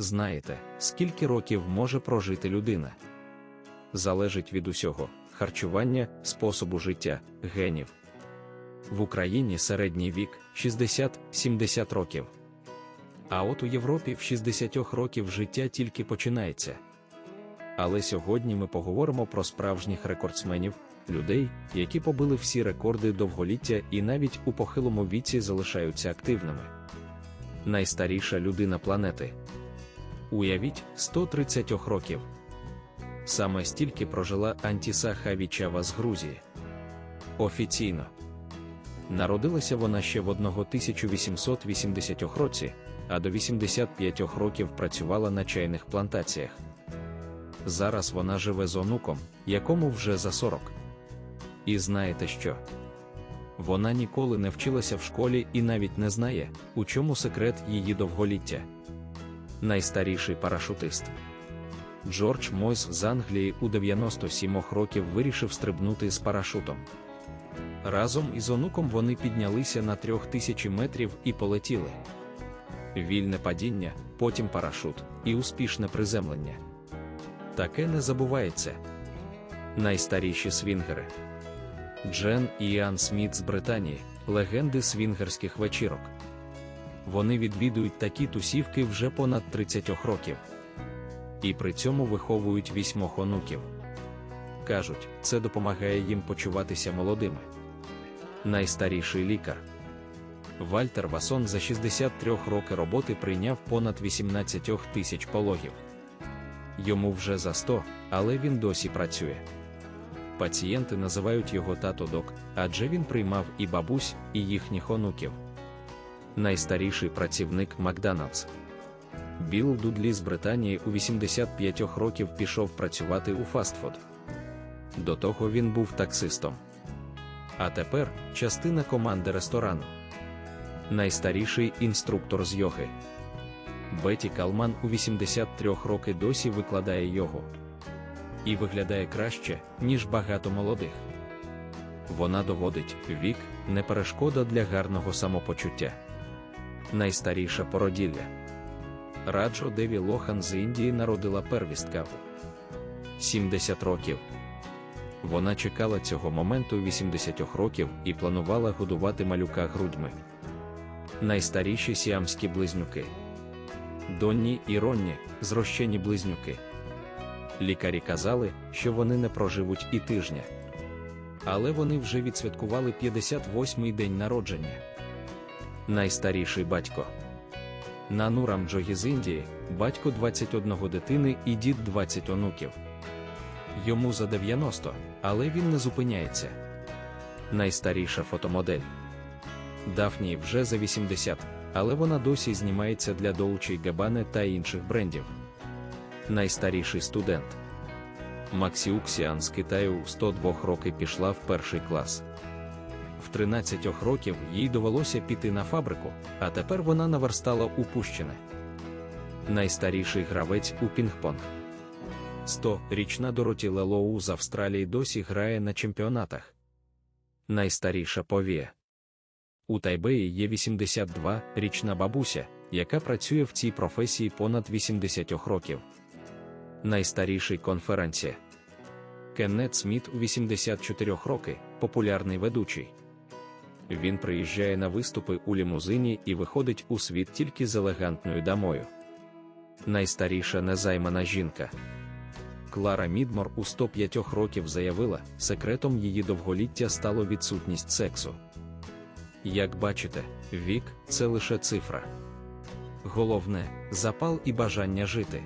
Знаєте, скільки років може прожити людина? Залежить від усього харчування, способу життя, генів. В Україні середній вік 60-70 років. А от у Європі в 60 років життя тільки починається. Але сьогодні ми поговоримо про справжніх рекордсменів, людей, які побили всі рекорди довголіття і навіть у похилому віці залишаються активними. Найстаріша людина планети. Уявіть 130 років. Саме стільки прожила Антіса Хавічава з Грузії. Офіційно. Народилася вона ще в 1880 році, а до 85 років працювала на чайних плантаціях. Зараз вона живе з онуком, якому вже за 40. І знаєте що? Вона ніколи не вчилася в школі і навіть не знає, у чому секрет її довголіття. Найстаріший парашутист. Джордж Мойс з Англії у 97 років вирішив стрибнути з парашутом. Разом із онуком вони піднялися на трьох тисячі метрів і полетіли. Вільне падіння, потім парашут і успішне приземлення. Таке не забувається. Найстаріші свінгери. Джен і Іан Сміт з Британії, легенди свінгерських вечірок. Вони відвідують такі тусівки вже понад 30 років. І при цьому виховують вісьмох онуків. Кажуть, це допомагає їм почуватися молодими. Найстаріший лікар. Вальтер Васон за 63 роки роботи прийняв понад 18 тисяч пологів. Йому вже за 100, але він досі працює. Пацієнти називають його тато-док, адже він приймав і бабусь, і їхніх онуків. Найстаріший працівник Макдоналдс. Білл Дудлі з Британії у 85 років пішов працювати у фастфуд. До того він був таксистом. А тепер частина команди ресторану. Найстаріший інструктор з йоги. Беті Калман у 83 роки досі викладає йогу. І виглядає краще, ніж багато молодих. Вона доводить, вік не перешкода для гарного самопочуття. Найстаріша породілля. Раджо Деві Лохан з Індії народила первістка у 70 років. Вона чекала цього моменту 80 років і планувала годувати малюка грудьми. Найстаріші сіамські близнюки. Донні і Ронні зрощені близнюки. Лікарі казали, що вони не проживуть і тижня. Але вони вже відсвяткували 58-й день народження. Найстаріший батько. Нанурам Джогі з Індії, батько 21 дитини і дід 20 онуків. Йому за 90, але він не зупиняється. Найстаріша фотомодель. Дафні вже за 80, але вона досі знімається для Dolce Gabbana та інших брендів. Найстаріший студент. Максі Уксіан з Китаю 102 роки пішла в перший клас. В 13 років їй довелося піти на фабрику, а тепер вона наверстала упущене. Найстаріший гравець у пінг-понг. 100-річна Дороті Лелоу з Австралії досі грає на чемпіонатах. Найстаріша повія. У Тайбеї є 82-річна бабуся, яка працює в цій професії понад 80 років. Найстаріший конференція. Кеннет Сміт у 84 роки, популярний ведучий. Він приїжджає на виступи у лімузині і виходить у світ тільки з елегантною дамою. Найстаріша незаймана жінка. Клара Мідмор у 105 років заявила, секретом її довголіття стало відсутність сексу. Як бачите, вік це лише цифра. Головне запал і бажання жити.